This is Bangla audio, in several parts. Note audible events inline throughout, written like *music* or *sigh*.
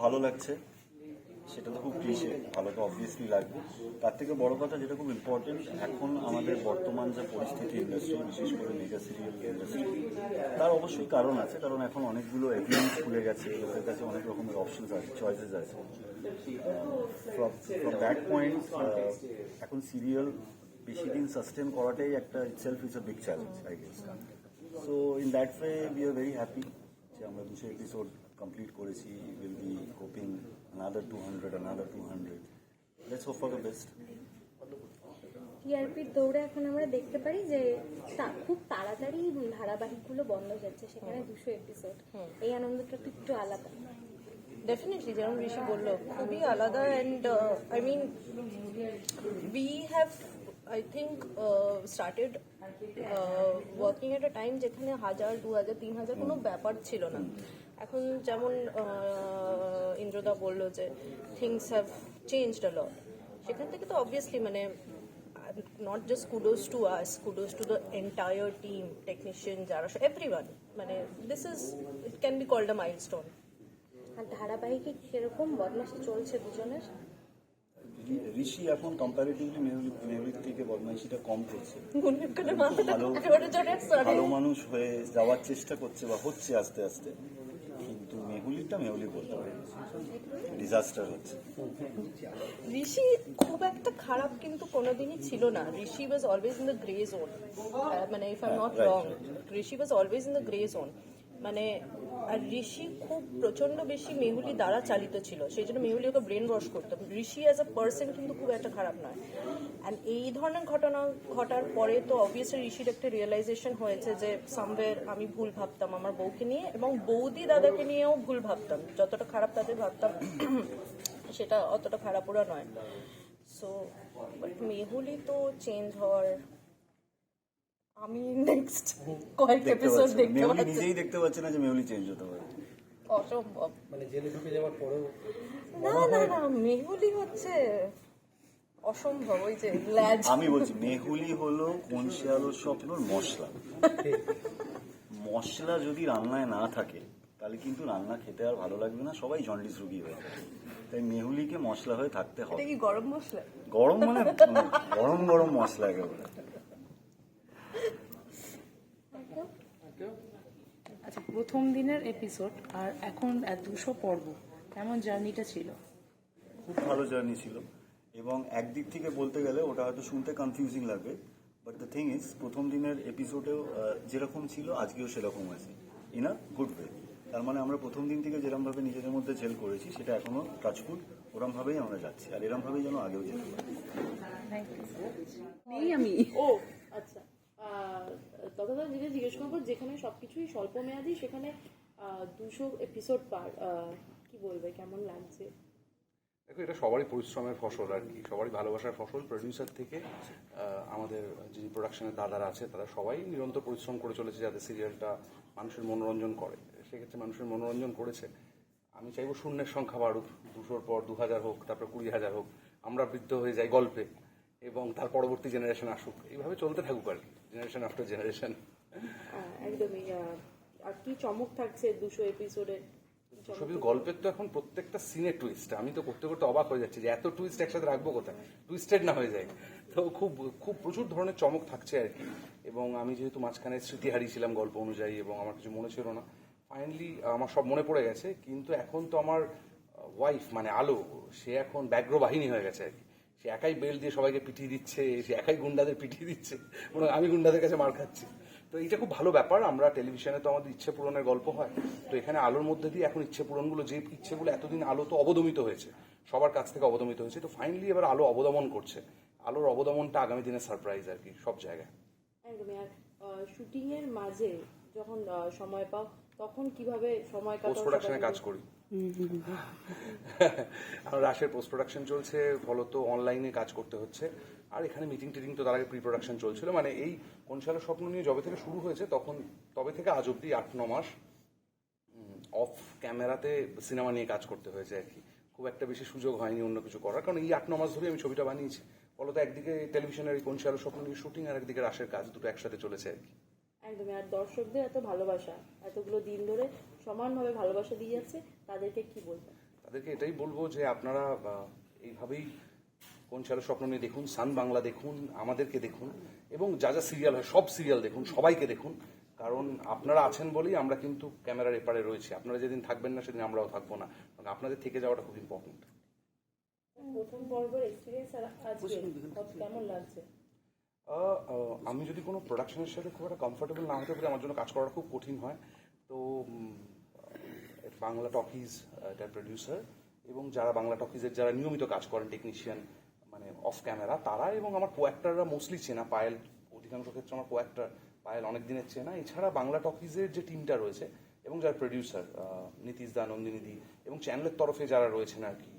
ভালো লাগছে। সেটা তো খুব ক্লিশে ভালো তো অবভিয়াসলি লাগবে। তার থেকে বড় কথা যেটা খুব ইম্পর্টেন্ট এখন আমাদের বর্তমান যে পরিস্থিতি ইন্ডাস্ট্রি বিশেষ করে মেগা সিরিয়াল ইন্ডাস্ট্রি তার অবশ্যই কারণ আছে, কারণ এখন অনেকগুলো এভিডেন্স খুলে গেছে, লোকের কাছে অনেক রকমের অপশনস আছে চয়েসেস আছে। ফ্রম দ্যাট পয়েন্ট এখন সিরিয়াল বেশি দিন সাস্টেন করাটাই একটা itself is a big challenge I guess so in that way we are very happy আমরা দুশো এপিসোড কমপ্লিট করেছি will be hoping another two hundred another two hundred let's hope for the best টিআরপির দৌড়ে এখন আমরা দেখতে পারি যে তা- খুব তাড়াতাড়ি ধারাবাহিকগুলো বন্ধ যাচ্ছে সেখানে দুশো এপিসোড এই আনন্দটা তো একটু আলাদা। ডেফিনেটলি যেমন ঋষি বলল খুবই আলাদা and I mean we have I think started working at a time যেখানে হাজার দু হাজার তিন হাজার কোনো ব্যাপার ছিল না। এখন যেমন আহ, ইন্দ্রদা বলল যে থিংস হ্যাভ চেঞ্জড আ সেখান থেকে তো অবভিয়াসলি মানে not just kudos to us kudos to the entire team technician যারা এভরি মানে this is it can be called a milestone আর ধারাবাহিকে কীরকম বদমাশি চলছে দুজনের? ঋষি এখন কম্পারেটিভলি মেহুলির থেকে বদমাইশিটা কম করছে। ভালো মানুষ হয়ে যাওয়ার চেষ্টা করছে বা হচ্ছে আস্তে আস্তে। কিন্তু মেহুলিটা মেহুলি বলতে পারি। ডিজাস্টার হচ্ছে। ঋষি খুব একটা খারাপ কিন্তু কোনোদিনই ছিল না। Rishi was always in the grey zone মানে if I not. Wrong Rishi was always in the grey zone মানে আর ঋষি খুব প্রচণ্ড বেশি মেহুলি দ্বারা চালিত ছিল। সেই জন্য মেহুলি ওকে ব্রেন ওয়াশ করতো ঋষি অ্যাজ আ পার্সন কিন্তু খুব একটা খারাপ নয়। অ্যান্ড এই ধরনের ঘটনা, ঘটার পরে তো অবভিয়াসলি ঋষির একটা রিয়েলাইজেশন হয়েছে যে সামওয়ের আমি ভুল ভাবতাম আমার বউকে নিয়ে এবং বৌদি দাদাকে নিয়েও ভুল ভাবতাম। যতটা খারাপ তাদের ভাবতাম, সেটা অতটা খারাপ ওরা নয়। সো বাট মেহুলি তো চেঞ্জ হওয়ার আমি নেক্সট কয়েক এপিসোড দেখতে পাচ্ছি। নিজেই দেখতে পাচ্ছে না যে মেহুলি চেঞ্জ হতে পারে। অসম্ভব। মানে জেলে ঢুকে যাওয়ার পরেও না না না মেহুলি হচ্ছে অসম্ভব ওই যে ল্যাজ। আমি বলছি মেহুলি হলো কোন শেয়ালোর স্বপ্নর মশলা? মশলা যদি রান্নায় না থাকে তাহলে কিন্তু রান্না খেতে আর ভালো লাগবে না সবাই জন্ডিস রুগী হয়ে যাবে। তাই মেহুলিকে মশলা হয়ে থাকতে এটা হবে। কি গরম মশলা? গরম মানে গরম গরম মশলা একেবারে আচ্ছা প্রথম দিনের এপিসোড আর এখন এক দুশো পর্ব। কেমন জার্নিটা ছিল? খুব ভালো জার্নি ছিল। এবং একদিক থেকে বলতে গেলে ওটা হয়তো শুনতে কনফিউজিং লাগবে বাট দ্য থিং ইজ প্রথম দিনের এপিসোডেও যেরকম ছিল আজকেও সেরকম আছে। ইন আ গুড ওয়ে তার মানে আমরা প্রথম দিন থেকে যেরকমভাবে নিজেদের মধ্যে জেল করেছি সেটা এখনও টাচফুল ওরমভাবেই আমরা যাচ্ছি আর এরমভাবেই যেন আগেও যেতে পারি। নেই আমি। ও আচ্ছা। তথা যেটা জিজ্ঞেস করব, যেখানে সবকিছুই স্বল্প মেয়াদি সেখানে দুশো এপিসোড পার কি বলবে, কেমন লাগছে? দেখো, এটা সবারই পরিশ্রমের ফসল আর কি। সবারই ভালোবাসার ফসল। প্রডিউসার থেকে আমাদের যে প্রোডাকশনের দাদারা আছে, তারা সবাই নিরন্তর পরিশ্রম করে চলেছে যাতে সিরিয়ালটা মানুষের মনোরঞ্জন করে। সেক্ষেত্রে মানুষের মনোরঞ্জন করেছে। আমি চাইব শূন্যের সংখ্যা বাড়ুক। দুশোর পর দু হাজার হোক, তারপর কুড়ি হাজার হোক। আমরা বৃদ্ধ হয়ে যাই গল্পে। এবং তার পরবর্তী জেনারেশন আসুক। এইভাবে চলতে থাকুক আর কি জেনারেশন আফটার জেনারেশন একদমই আর কি চমক থাকছে দুশো এপিসোডে ছবির গল্পের তো এখন প্রত্যেকটা সিনে টুইস্ট আমি তো করতে করতে অবাক হয়ে যাচ্ছি যে এত টুইস্ট একসাথে রাখব কোথায়? টুইস্টেড না হয়ে যায়। তো খুব খুব প্রচুর ধরনের চমক থাকছে আর কি। এবং আমি যেহেতু মাঝখানে স্মৃতি হারিয়েছিলাম গল্প অনুযায়ী এবং আমার কিছু মনে ছিল না ফাইনালি আমার সব মনে পড়ে গেছে। কিন্তু এখন তো আমার ওয়াইফ মানে আলো সে এখন ব্যাঘ্র বাহিনী হয়ে গেছে আর কি। সে একাই বেল দিয়ে সবাইকে পিটিয়ে দিচ্ছে, সে একাই গুন্ডাদের পিটিয়ে দিচ্ছে এবং আমি গুন্ডাদের কাছে মার খাচ্ছি। তো এইটা খুব ভালো ব্যাপার, আমরা টেলিভিশনে তো আমাদের ইচ্ছে পূরণের গল্প হয়। তো এখানে আলোর মধ্যে দিয়ে এখন ইচ্ছে পূরণগুলো, যে ইচ্ছেগুলো এতদিন আলো তো অবদমিত হয়েছে, সবার কাছ থেকে অবদমিত হয়েছে। তো ফাইনালি এবার আলো অবদমন করছে। আলোর অবদমনটা আগামী দিনের সারপ্রাইজ আর কি, সব জায়গায়। একদমই, আর শুটিং এর মাঝে যখন সময় পাও তখন কীভাবে সময় পোস্ট কাটাও প্রোডাকশনে কাজ করি। *laughs* আমার রাশের পোস্ট প্রোডাকশন চলছে ফলত অনলাইনে কাজ করতে হচ্ছে। আর এখানে মিটিং টিটিং তো তার আগে প্রি প্রোডাকশন চলছিল। মানে এই কোন সালের স্বপ্ন নিয়ে যবে থেকে শুরু হয়েছে তখন তবে থেকে আজ অব্দি আট ন মাস অফ ক্যামেরাতে সিনেমা নিয়ে কাজ করতে হয়েছে আর কি। খুব একটা বেশি সুযোগ হয়নি অন্য কিছু করার কারণ এই আট ন মাস ধরে আমি ছবিটা বানিয়েছি। ফলত একদিকে টেলিভিশনের এই কোন সালের স্বপ্ন নিয়ে শুটিং আর একদিকে রাশের কাজ দুটো একসাথে চলেছে আর কি। একদমই আর দর্শকদের এত ভালোবাসা এতগুলো দিন ধরে সমানভাবে ভালোবাসা দিয়ে যাচ্ছে তাদেরকে কি বলবে তাদেরকে এটাই বলব যে আপনারা এইভাবেই কোন ছেলের স্বপ্ন নিয়ে দেখুন সান বাংলা দেখুন আমাদেরকে দেখুন এবং যা যা সিরিয়াল হয় সব সিরিয়াল দেখুন সবাইকে দেখুন কারণ আপনারা আছেন বলেই আমরা কিন্তু ক্যামেরার এপারে রয়েছি। আপনারা যেদিন থাকবেন না সেদিন আমরাও থাকব না। কারণ আপনাদের থেকে যাওয়াটা খুব ইম্পর্টেন্ট প্রথম পর্বের এক্সপিরিয়েন্স আজকে কেমন লাগছে? আমি যদি কোনো প্রোডাকশনের সাথে খুব একটা কমফোর্টেবল না হতে পারি, আমার জন্য কাজ করাটা খুব কঠিন হয়। তো বাংলা টকিজ এটার প্রডিউসার এবং যারা বাংলা টকিজের যারা নিয়মিত কাজ করেন টেকনিশিয়ান মানে অফ ক্যামেরা তারা এবং আমার কো অ্যাক্টাররা মোস্টলি চেনা, পায়েল, অধিকাংশ ক্ষেত্রে আমার কো অ্যাক্টার পায়েল অনেক দিনের চেনা। এছাড়া বাংলা টকিজের যে টিমটা রয়েছে এবং যারা প্রডিউসার নীতিশ দা নন্দিনী দি এবং চ্যানেলের তরফে যারা রয়েছেন আর কি,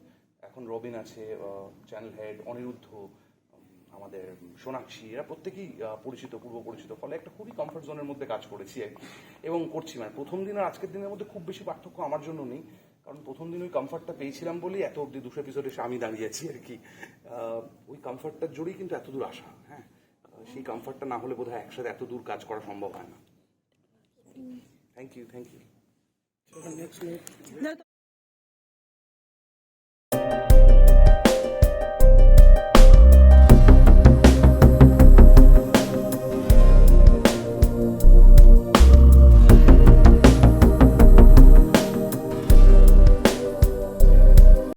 এখন রবিন আছে চ্যানেল হেড অনিরুদ্ধ আমাদের সোনাক্ষী, এরা প্রত্যেকেই পরিচিত, পূর্ব পরিচিত। ফলে একটা খুবই কমফর্ট জোনের মধ্যে কাজ করেছি এবং করছি। মানে প্রথম দিন আর আজকের দিনের মধ্যে খুব বেশি পার্থক্য আমার জন্য নেই। কারণ প্রথম দিন ওই কমফর্টটা পেয়েছিলাম বলেই এত অব্দি দুশো এপিসোডে এসে আমি দাঁড়িয়ে আছি আর কি। ওই কমফর্টটার জোরেই কিন্তু এত দূর আসা হ্যাঁ? সেই কমফর্টটা না হলে বোধহয় একসাথে এত দূর কাজ করা সম্ভব হয় না। Thank you thank you